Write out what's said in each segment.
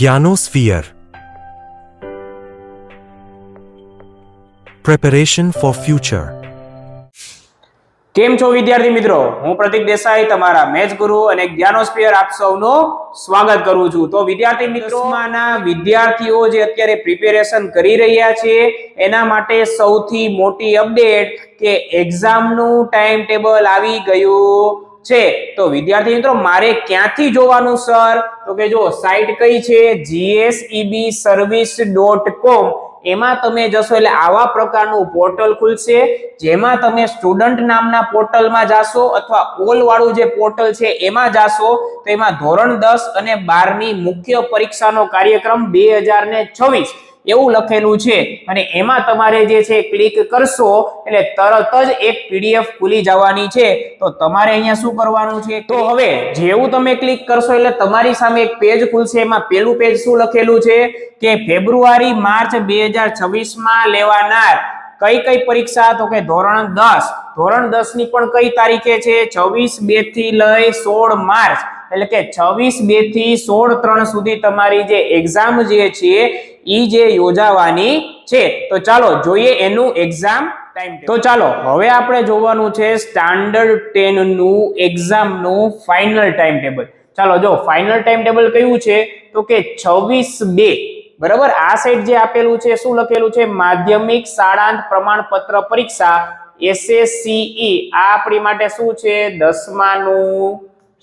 Gyanosphere Preparation for Future. કેમ છો વિદ્યાર્થી મિત્રો? હું પ્રતિક દેસાઈ, તમારા મેચ ગુરુ અને જ્ઞાનોસ્ફિયર આપ સૌનું સ્વાગત કરું છું. તો વિદ્યાર્થી મિત્રોમાંના વિદ્યાર્થીઓ જે અત્યારે પ્રિપેરેશન કરી રહ્યા છે, એના માટે સૌથી મોટી અપડેટ કે એક્ઝામનું ટાઈમ ટેબલ આવી ગયું. છે. તો વિદ્યાર્થી મિત્રો, મારે ક્યાંથી જોવાનું, સર? તો કે જો સાઇટ કઈ છે? gsebservice.com એમાં તમે જશો એટલે આવા પ્રકારનું પોર્ટલ ખુલશે, જેમાં તમે સ્ટુડન્ટ નામના પોર્ટલમાં જાશો અથવા ઓલ વાળું જે પોર્ટલ છે એમાં જાશો. તો એમાં ધોરણ દસ અને બારની મુખ્ય પરીક્ષાનો કાર્યક્રમ બે હજાર ને છવ્વીસ. એવું લખેલું છે. અને એમાં તમારે જે છે ક્લિક કરશો, એટલે તરત જ એક પીડીએફ ખુલી જવાની છે. તો તમારે અહીંયા શું કરવાનું છે? તો હવે જેવું તમે ક્લિક કરશો, એટલે તમારી સામે એક પેજ ખુલશે. એમાં પેલું પેજ શું લખેલું છે? કે ફેબ્રુઆરી, માર્ચ બે હજાર છવ્વીસમાં લેવાનાર કઈ કઈ પરીક્ષા? તો કે ધોરણ દસ. ધોરણ દસની પણ કઈ તારીખે છે? છવ્વીસ બેથી લઈ સોળ માર્ચ. એટલે કે છવ્વીસ બેથી સોળ ત્રણ સુધી તમારી જે એક્ઝામ જે છે ઈ જે યોજાવાની છે. તો ચાલો જોઈએ એનું એક્ઝામ ટાઈમ તો ચાલો, હવે આપણે જોવાનું છે સ્ટાન્ડર્ડ ટેનનું એક્ઝામનું ફાઇનલ ટાઈમ ટેબલ ચાલો, જો ફાઇનલ ટાઈમ ટેબલ કયું છે? તો કે છવ્વીસ બે. બરાબર? આ સાઈડ જે આપેલું છે, શું લખેલું છે? માધ્યમિક શાળાંત પ્રમાણપત્ર પરીક્ષા એસએસસીઈ આ આપણી માટે શું છે? દસમાનું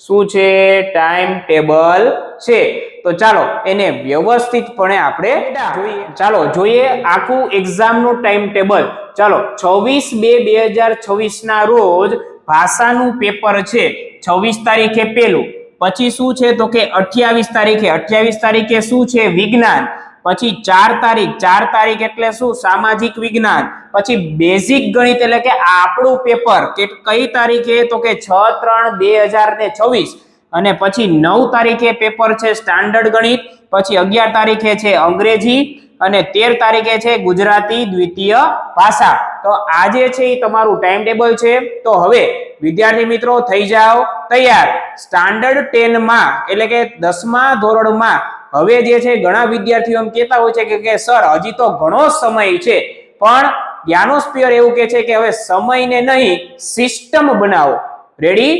શું છે? ટાઈમ ટેબલ છે. તો ચાલો, એને વ્યવસ્થિતપણે આપણે જોઈએ. ચાલો, જોઈએ આખું એક્ઝામનું ટાઈમ ટેબલ ચાલો, છવ્વીસ બે બે હજાર છવ્વીસના રોજ ભાષાનું પેપર છે. છવ્વીસ તારીખે પેલું. પછી શું છે? તો કે અઠ્યાવીસ તારીખે. અઠ્યાવીસ તારીખે શું છે? વિજ્ઞાન. પછી ચાર તારીખ. ચાર તારીખ એટલે શું? સામાજિક વિજ્ઞાન. પછી બેઝિક ગણિત એટલે કે આપણું પેપર કે કઈ તારીખે? તો કે છ ત્રણ બે હજાર ને છવ્વીસ. અને પછી નવ તારીખે પેપર છે સ્ટાન્ડર્ડ ગણિત. પછી અગિયાર તારીખે છે અંગ્રેજી. અને તેર તારીખે છે ગુજરાતી દ્વિતીય ભાષા. તો આજે છે એ તમારું ટાઈમ ટેબલ છે. તો હવે વિદ્યાર્થી મિત્રો થઈ જાઓ તૈયાર. સ્ટાન્ડર્ડ ટેનમાં એટલે કે દસમા ધોરણમાં હવે જે છે ઘણા વિદ્યાર્થીઓ એમ કહેતા હોય છે કે સર હજી તો ઘણો સમય છે. પણ જ્ઞાનોસ્પિયર એવું કે છે કે હવે સમયને નહીં સિસ્ટમ બનાવો. રેડી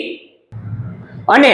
અને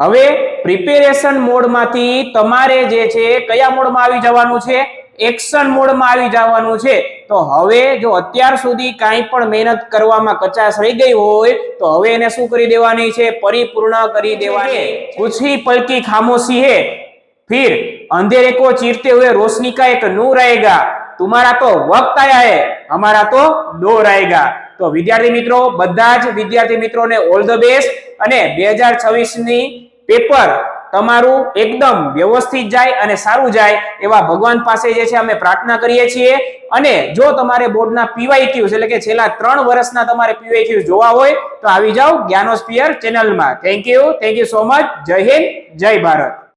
હવે પ્રિપેરેશન મોડમાંથી તમારે જે છે કયા મોડમાં આવી જવાનું છે? એક્શન મોડમાં આવી જવાનું છે. તો હવે જો અત્યાર સુધી કાંઈ પણ મહેનત કરવામાં કચાશ રહી ગઈ હોય તો હવે એને શું કરી દેવાની છે? પરિપૂર્ણ કરી દેવાની. ઓછી પલકી ખામોશી હે. फिर अंधेरे को चीरते हुए रोशनी का एक नूर आएगा तुम्हारा तो वक्त आया है हमारा तो दौर आएगा તો વિદ્યાર્થી મિત્રો બધા જ વિદ્યાર્થી મિત્રોને ઓલ ધ બેસ્ટ અને બે હજાર છવ્વીસ ની પેપર તમારું એકદમ વ્યવસ્થિત જાય અને સારું જાય એવા ભગવાન પાસે જે છે અમે પ્રાર્થના કરીએ છીએ અને જો તમારે બોર્ડના પીવાયક્યુઝ એટલે કે છેલ્લા ત્રણ વર્ષના તમારે પીવાયક્યુઝ જોવા હોય તો આવી જાઓ જ્ઞાનોસ્પિયર ચેનલમાં thank you thank you so much જય હિન્દ જય ભારત